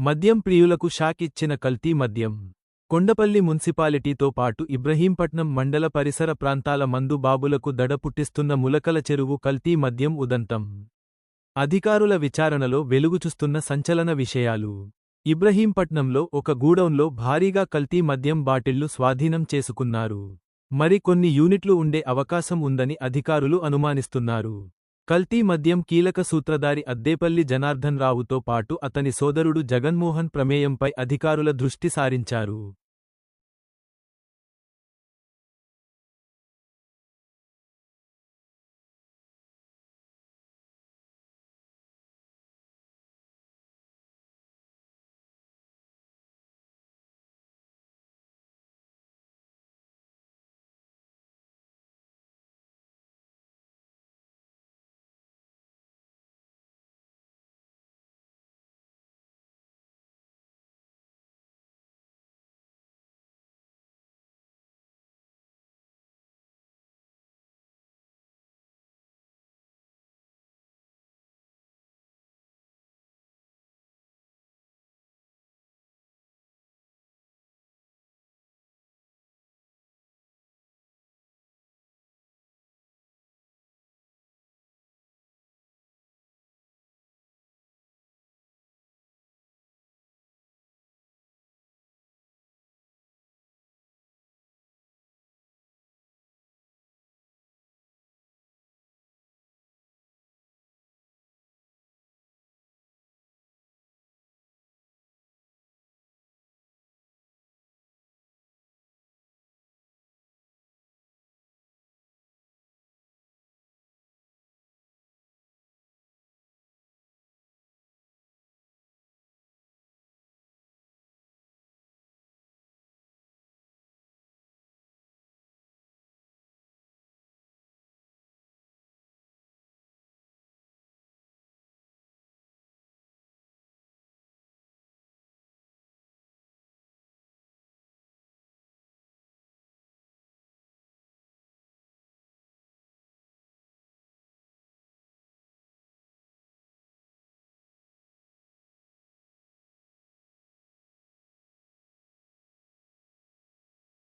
మద్యం ప్రియులకు షాక్ ఇచ్చిన కల్తీ మద్యం. కొండపల్లి మున్సిపాలిటీతో పాటు ఇబ్రహీంపట్నం మండల పరిసర ప్రాంతాల మందు బాబులకు దడ పుట్టిస్తున్న ములకల చెరువు కల్తీ మద్యం ఉదంతం. అధికారుల విచారణలో వెలుగుచుస్తున్న సంచలన విషయాలు. ఇబ్రహీంపట్నంలో ఒక గూడౌన్లో భారీగా కల్తీ మద్యం బాటిళ్ళు స్వాధీనం చేసుకున్నారు. మరికొన్ని యూనిట్లు ఉండే అవకాశం ఉందని అధికారులు అనుమానిస్తున్నారు. కల్తీ మద్యం కీలక సూత్రధారి అద్దేపల్లి జనార్దన్ రావుతో పాటు అతని సోదరుడు జగన్మోహన్ ప్రమేయంపై అధికారుల దృష్టి సారించారు.